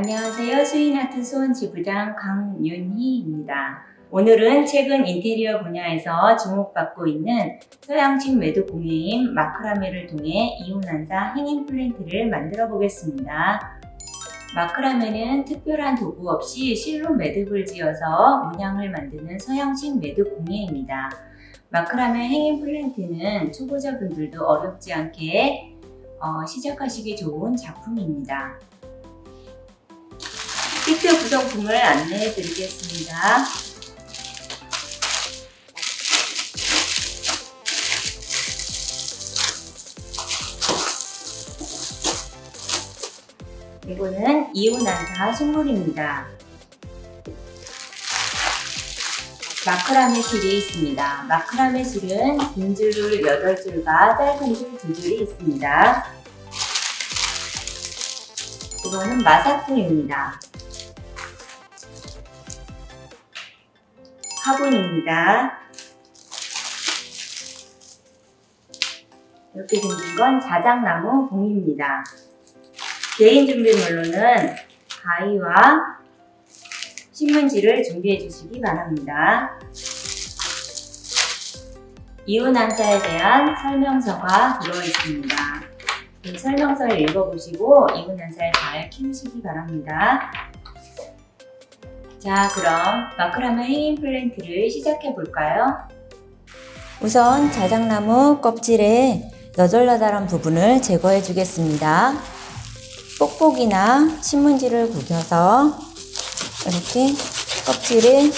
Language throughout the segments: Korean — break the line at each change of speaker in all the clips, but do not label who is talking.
안녕하세요. 수인아트 수원 지부장 강윤희입니다. 오늘은 최근 인테리어 분야에서 주목받고 있는 서양식 매듭 공예인 마크라메를 통해 이온한사 행인 플랜트를 만들어 보겠습니다. 마크라메는 특별한 도구 없이 실로 매듭을 지어서 문양을 만드는 서양식 매듭 공예입니다. 마크라메 행인 플랜트는 초보자분들도 어렵지 않게 어, 시작하시기 좋은 작품입니다. 키트 구성품을 안내해 드리겠습니다. 이거는 이온한사 식물입니다. 마크라메 실이 있습니다. 마크라메 실은 긴 줄을 8줄과 짧은 줄 2줄이 있습니다. 이거는 마사토입니다. 화분입니다. 이렇게 생긴 건 자작나무 봉입니다. 개인 준비물로는 가위와 신문지를 준비해 주시기 바랍니다. 이온한사에 대한 설명서가 들어 있습니다. 이 설명서를 읽어보시고 이온한사를 잘 키우시기 바랍니다. 자, 그럼 마크라마 헤인 플랜트를 시작해 볼까요? 우선 자작나무 껍질의 너덜너덜한 부분을 제거해 주겠습니다. 뽁뽁이나 신문지를 구겨서 이렇게 껍질의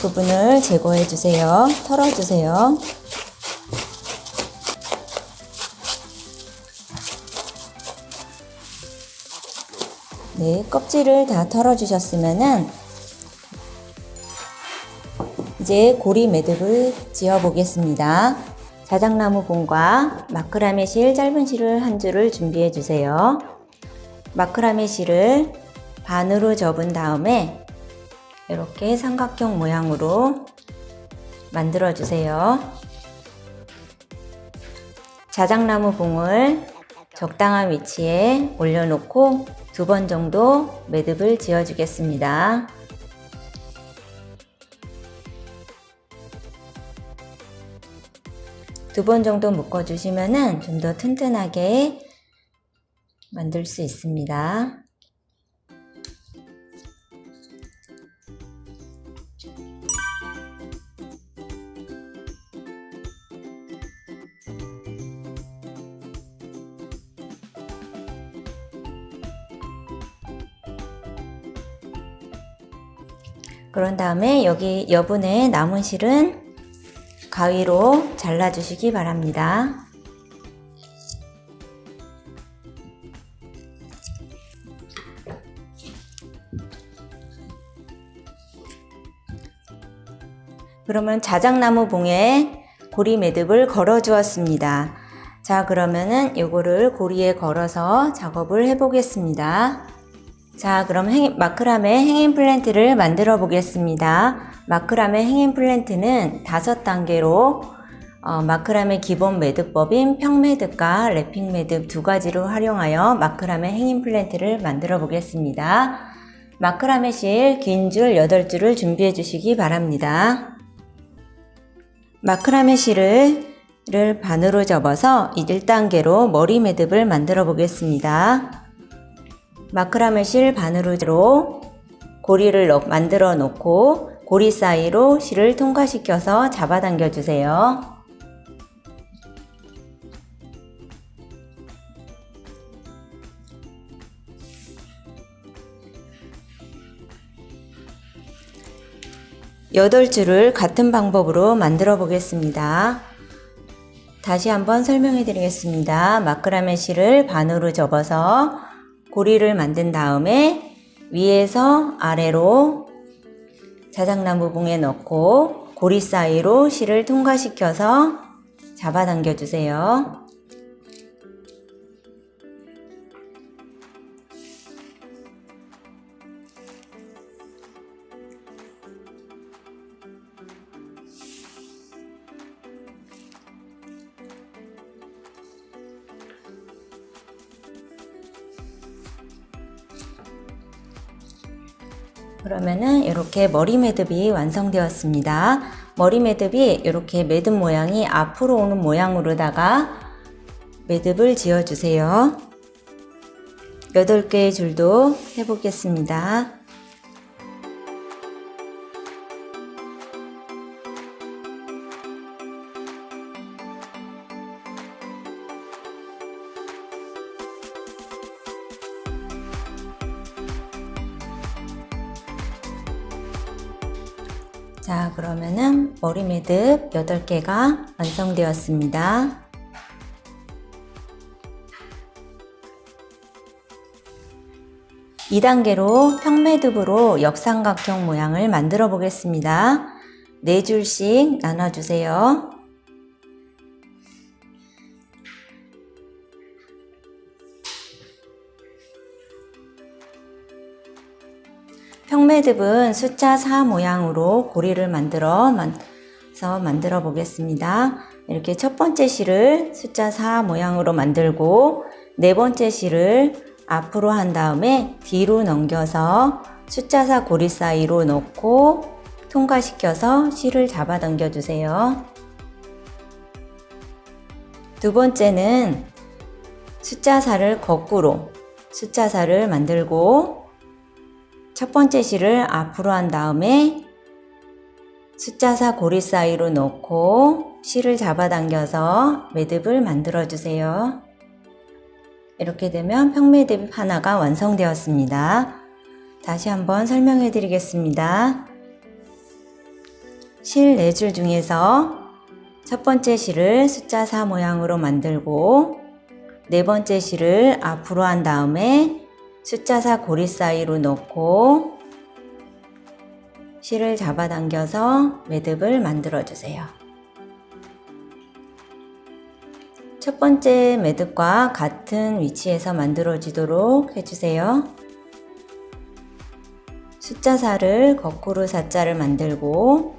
부분을 제거해 주세요. 털어 주세요. 네, 껍질을 다 털어 주셨으면은 이제 고리 매듭을 지어 보겠습니다. 자작나무 봉과 마크라메 실 짧은 실을 한 줄을 준비해 주세요. 마크라메 실을 반으로 접은 다음에 이렇게 삼각형 모양으로 만들어 주세요. 자작나무 봉을 적당한 위치에 올려놓고 두 번 정도 매듭을 지어 주겠습니다. 두 번 정도 묶어주시면은 좀더 튼튼하게 만들 수 있습니다. 그런 다음에 여기 여분의 남은 실은 가위로 잘라주시기 바랍니다. 그러면 자작나무 봉에 고리 매듭을 걸어 주었습니다. 자, 그러면은 요거를 고리에 걸어서 작업을 해 보겠습니다. 자, 그럼 행, 마크라메 행인 플랜트를 만들어 보겠습니다. 마크라메 행인 플랜트는 다섯 단계로 어, 마크라메 기본 매듭법인 평매듭과 랩핑 매듭 두 가지로 활용하여 마크라메 행인 플랜트를 만들어 보겠습니다. 마크라메 실 긴 줄 8줄을 준비해 주시기 바랍니다. 마크라메 실을 를 반으로 접어서 1단계로 머리 매듭을 만들어 보겠습니다. 마크라메 실 바늘로 고리를 넣- 만들어 놓고 고리 사이로 실을 통과시켜서 잡아당겨 주세요. 여덟 줄을 같은 방법으로 만들어 보겠습니다. 다시 한번 설명해 드리겠습니다. 마크라메 실을 반으로 접어서 고리를 만든 다음에 위에서 아래로 자작나무 봉에 넣고 고리 사이로 실을 통과시켜서 잡아당겨 주세요. 그러면은 이렇게 머리 매듭이 완성되었습니다. 머리 매듭이 이렇게 매듭 모양이 앞으로 오는 모양으로다가 매듭을 지어주세요. 8개의 줄도 해보겠습니다. 자, 그러면은 머리 매듭 8개가 완성되었습니다. 이단계로 평매듭으로 역삼각형 모양을 만들어 보겠습니다. 4줄씩 나눠주세요. 평매듭은 숫자 4 모양으로 고리를 만들어 서 만들어 보겠습니다. 이렇게 첫 번째 실을 숫자 4 모양으로 만들고 네 번째 실을 앞으로 한 다음에 뒤로 넘겨서 숫자 4 고리 사이로 넣고 통과시켜서 실을 잡아 당겨 주세요. 두 번째는 숫자 4를 거꾸로 숫자 4를 만들고 첫 번째 실을 앞으로 한 다음에 숫자 4 고리 사이로 넣고 실을 잡아당겨서 매듭을 만들어 주세요. 이렇게 되면 평매듭 하나가 완성되었습니다. 다시 한번 설명해 드리겠습니다. 실 4줄 중에서 첫 번째 실을 숫자 4 모양으로 만들고 네 번째 실을 앞으로 한 다음에 숫자 4 고리 사이로 넣고 실을 잡아당겨서 매듭을 만들어 주세요. 첫 번째 매듭과 같은 위치에서 만들어지도록 해주세요. 숫자 4를 거꾸로 4자를 만들고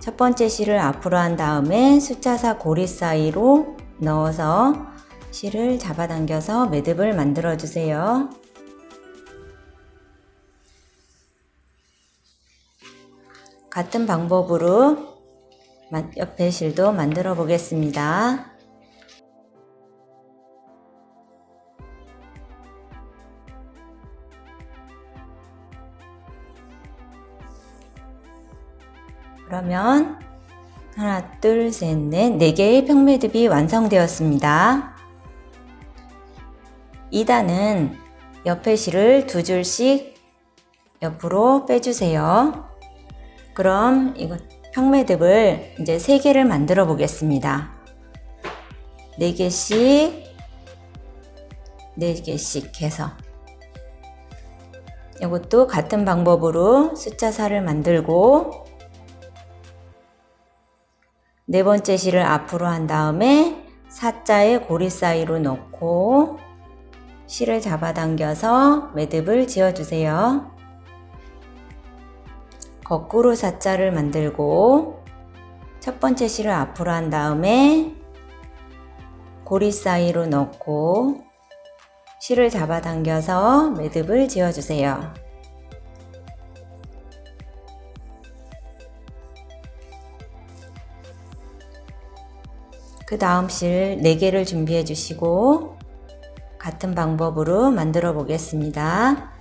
첫 번째 실을 앞으로 한 다음에 숫자 4 고리 사이로 넣어서 실을 잡아당겨서 매듭을 만들어 주세요. 같은 방법으로 옆에 실도 만들어 보겠습니다. 그러면 하나, 둘, 셋, 넷, 네 개의 평매듭이 완성되었습니다. 2단은 옆에 실을 두 줄씩 옆으로 빼주세요. 그럼 이거 평매듭을 이제 세 개를 만들어 보겠습니다. 네 개씩, 네 개씩 해서 이것도 같은 방법으로 숫자 4를 만들고 네 번째 실을 앞으로 한 다음에 사자의 고리 사이로 넣고 실을 잡아당겨서 매듭을 지어주세요. 거꾸로 사자를 만들고 첫 번째 실을 앞으로 한 다음에 고리 사이로 넣고 실을 잡아당겨서 매듭을 지어주세요. 그 다음 실 4개를 준비해 주시고 같은 방법으로 만들어 보겠습니다.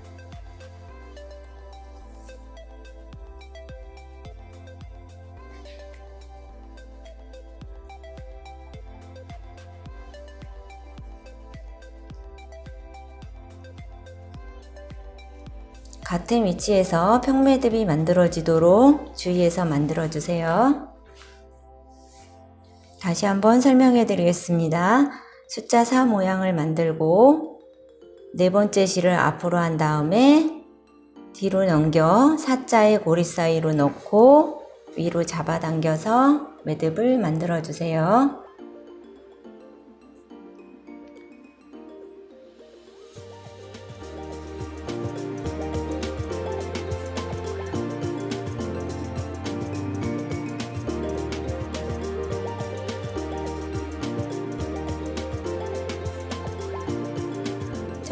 같은 위치에서 평매듭이 만들어지도록 주의해서 만들어 주세요. 다시 한번 설명해 드리겠습니다. 숫자 4 모양을 만들고 네 번째 실을 앞으로 한 다음에 뒤로 넘겨 사자의 고리 사이로 넣고 위로 잡아당겨서 매듭을 만들어 주세요.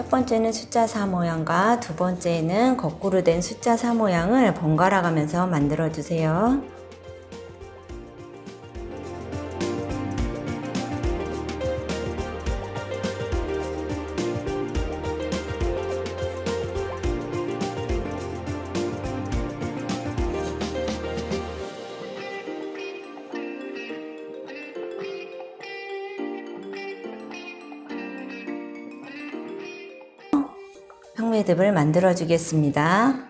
첫첫 번째는 숫자 4 모양과 두 번째는 거꾸로 된 숫자 4 모양을 번갈아 가면서 만들어 주세요. 평매듭을 만들어 주겠습니다.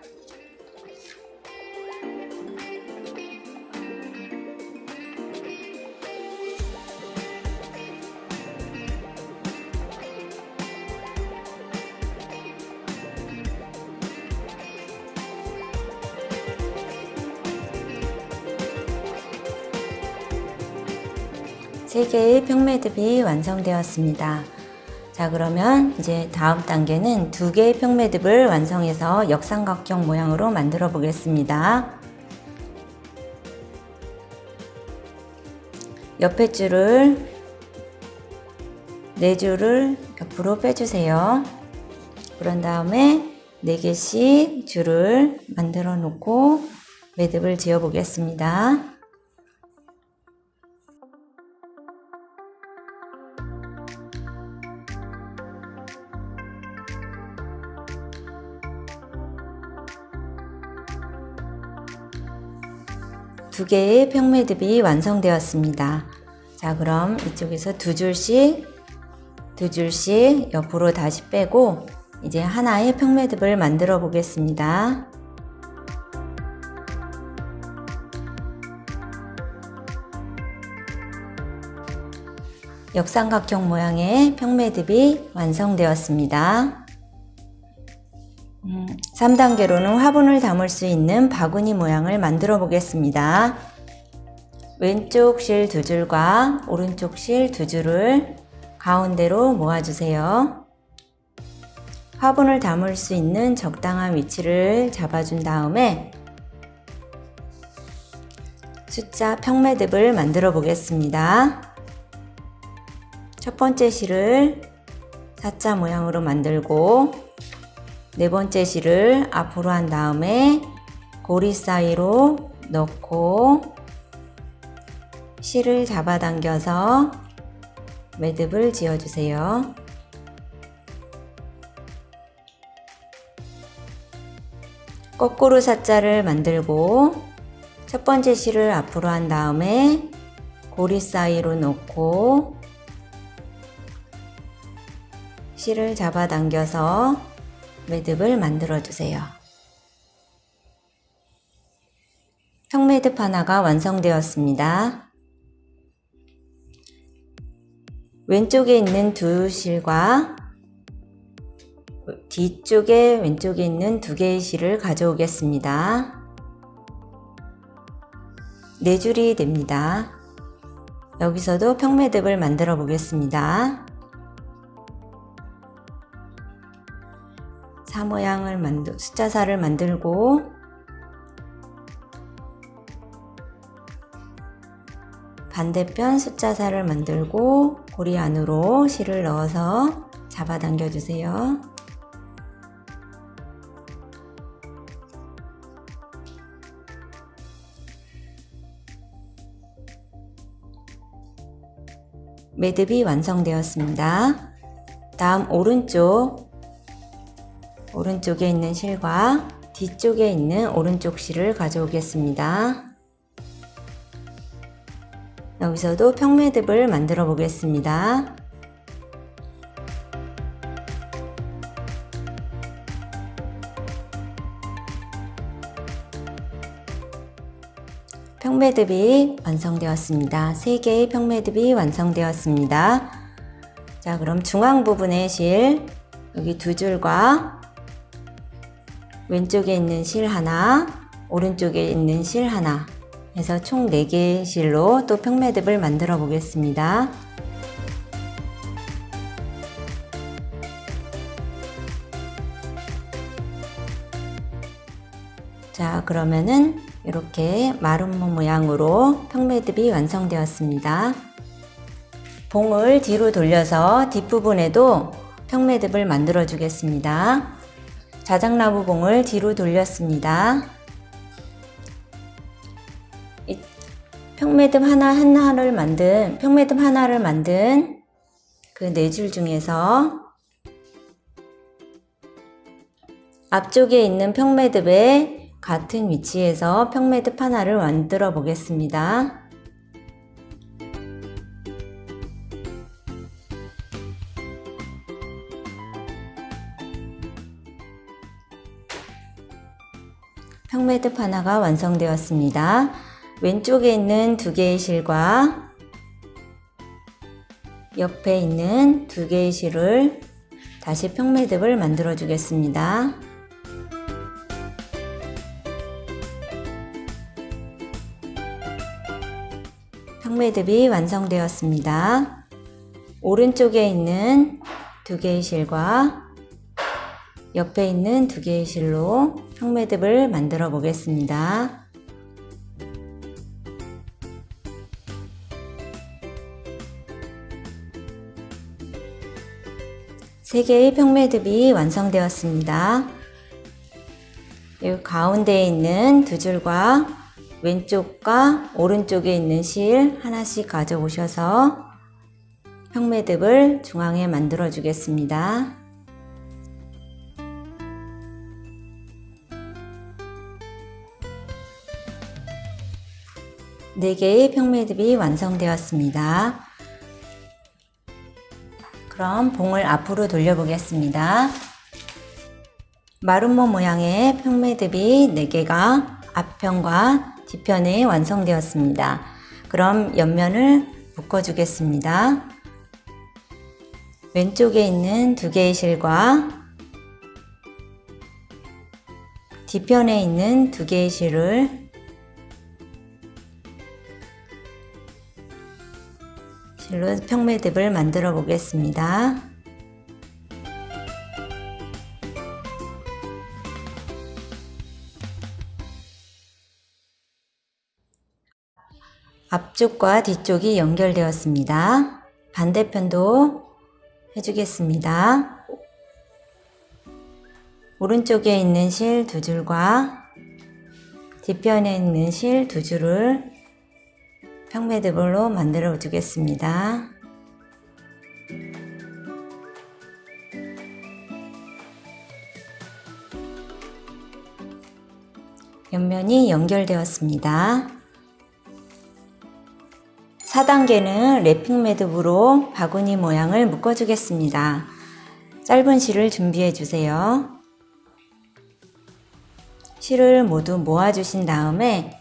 세 개의 평매듭이 완성되었습니다. 자, 그러면 이제 다음 단계는 두 개의 평매듭을 완성해서 역삼각형 모양으로 만들어 보겠습니다. 옆에 줄을 네 줄을 옆으로 빼주세요. 그런 다음에 네 개씩 줄을 만들어 놓고 매듭을 지어 보겠습니다. 두 개의 평매듭이 완성되었습니다. 자, 그럼 이쪽에서 두 줄씩, 두 줄씩 옆으로 다시 빼고 이제 하나의 평매듭을 만들어 보겠습니다. 역삼각형 모양의 평매듭이 완성되었습니다. 3단계로는 화분을 담을 수 있는 바구니 모양을 만들어 보겠습니다. 왼쪽 실 두 줄과 오른쪽 실 두 줄을 가운데로 모아주세요. 화분을 담을 수 있는 적당한 위치를 잡아준 다음에 숫자 평매듭을 만들어 보겠습니다. 첫 번째 실을 사자 모양으로 만들고 네 번째 실을 앞으로 한 다음에 고리 사이로 넣고 실을 잡아당겨서 매듭을 지어주세요. 거꾸로 사자를 만들고 첫 번째 실을 앞으로 한 다음에 고리 사이로 넣고 실을 잡아당겨서 매듭을 만들어 주세요. 평매듭 하나가 완성되었습니다. 왼쪽에 있는 두 실과 뒤쪽에 왼쪽에 있는 두 개의 실을 가져오겠습니다. 네 줄이 됩니다. 여기서도 평매듭을 만들어 보겠습니다. 사 모양을 만들 숫자사를 만들고 반대편 숫자사를 만들고 고리 안으로 실을 넣어서 잡아당겨 주세요. 매듭이 완성되었습니다. 다음 오른쪽 오른쪽에 있는 실과 뒤쪽에 있는 오른쪽 실을 가져오겠습니다. 여기서도 평매듭을 만들어 보겠습니다. 평매듭이 완성되었습니다. 3개의 평매듭이 완성되었습니다. 자, 그럼 중앙 부분의 실, 여기 두 줄과 왼쪽에 있는 실 하나, 오른쪽에 있는 실 하나 해서 총 4개의 실로 또 평매듭을 만들어 보겠습니다. 자, 그러면은 이렇게 마름모 모양으로 평매듭이 완성되었습니다. 봉을 뒤로 돌려서 뒷부분에도 평매듭을 만들어 주겠습니다. 자작나무 봉을 뒤로 돌렸습니다. 이 평매듭 하나 하나를 만든 평매듭 하나를 만든 그 네 줄 중에서 앞쪽에 있는 평매듭에 같은 위치에서 평매듭 하나를 만들어 보겠습니다. 평매듭 하나가 완성되었습니다. 왼쪽에 있는 두 개의 실과 옆에 있는 두 개의 실을 다시 평매듭을 만들어 주겠습니다. 평매듭이 완성되었습니다. 오른쪽에 있는 두 개의 실과 옆에 있는 두 개의 실로 평매듭을 만들어 보겠습니다. 세 개의 평매듭이 완성되었습니다. 이 가운데에 있는 두 줄과 왼쪽과 오른쪽에 있는 실 하나씩 가져오셔서 평매듭을 중앙에 만들어 주겠습니다. 네 개의 평매듭이 완성되었습니다. 그럼 봉을 앞으로 돌려보겠습니다. 마름모 모양의 평매듭이 4개가 앞편과 뒤편에 완성되었습니다. 그럼 옆면을 묶어주겠습니다. 왼쪽에 있는 두 개의 실과 뒤편에 있는 두 개의 실을 실로 평매듭을 만들어 보겠습니다. 앞쪽과 뒤쪽이 연결되었습니다. 반대편도 해주겠습니다. 오른쪽에 있는 실 두 줄과 뒤편에 있는 실 두 줄을 평매듭으로 만들어 주겠습니다. 옆면이 연결되었습니다. 4단계는 랩핑 매듭으로 바구니 모양을 묶어주겠습니다. 짧은 실을 준비해 주세요. 실을 모두 모아주신 다음에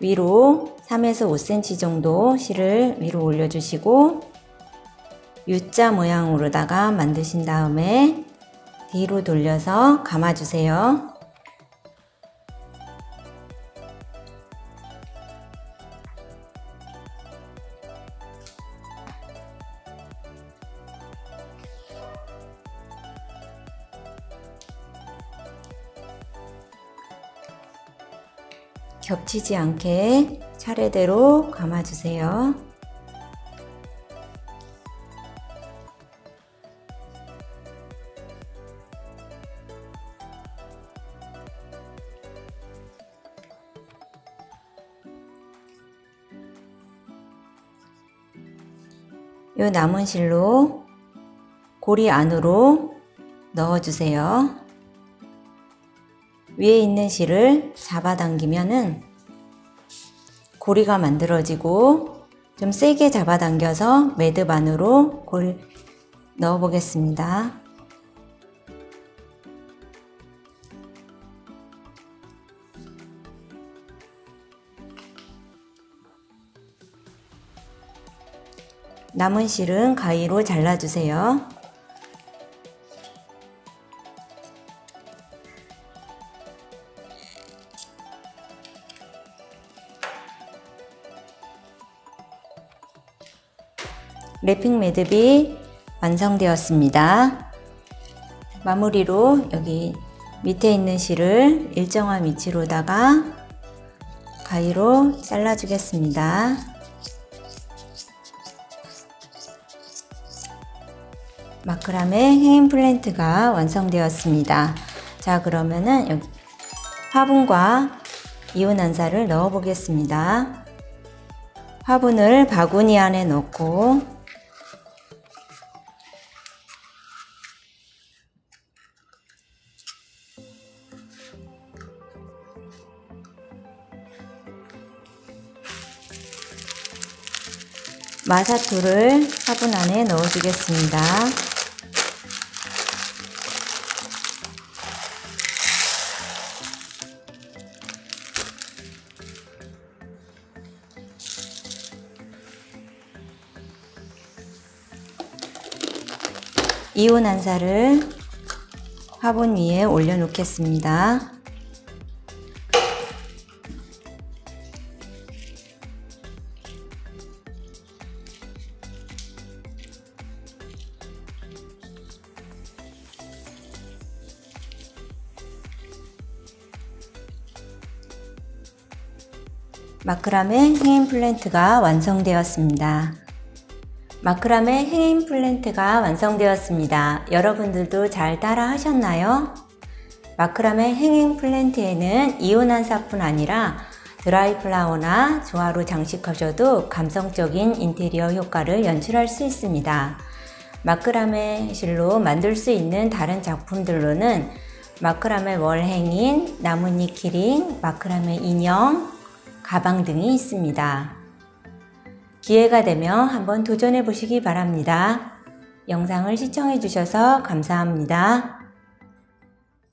위로 3에서 5cm 정도 실을 위로 올려주시고 U자 모양으로다가 만드신 다음에 뒤로 돌려서 감아주세요. 겹치지 않게 차례대로 감아주세요. 이 남은 실로 고리 안으로 넣어주세요. 위에 있는 실을 잡아당기면은 고리가 만들어지고 좀 세게 잡아당겨서 매듭 안으로 골 넣어 보겠습니다. 남은 실은 가위로 잘라주세요. 랩핑 매듭이 완성되었습니다. 마무리로 여기 밑에 있는 실을 일정한 위치로다가 가위로 잘라주겠습니다. 마크라메 행인 플랜트가 완성되었습니다. 자, 그러면은 여기 화분과 이온 난사를 넣어 보겠습니다. 화분을 바구니 안에 넣고 마사토를 화분 안에 넣어주겠습니다. 이온 한사를 화분 위에 올려놓겠습니다. 마크라메 행인 플랜트가 완성되었습니다. 마크라메 행인 플랜트가 완성되었습니다. 여러분들도 잘 따라 하셨나요? 마크라메 행인 플랜트에는 이온한사뿐 아니라 드라이 플라워나 조화로 장식하셔도 감성적인 인테리어 효과를 연출할 수 있습니다. 마크라메 실로 만들 수 있는 다른 작품들로는 마크라메 월행인, 나뭇잎 키링, 마크라메 인형, 가방 등이 있습니다. 기회가 되면 한번 도전해 보시기 바랍니다. 영상을 시청해 주셔서 감사합니다.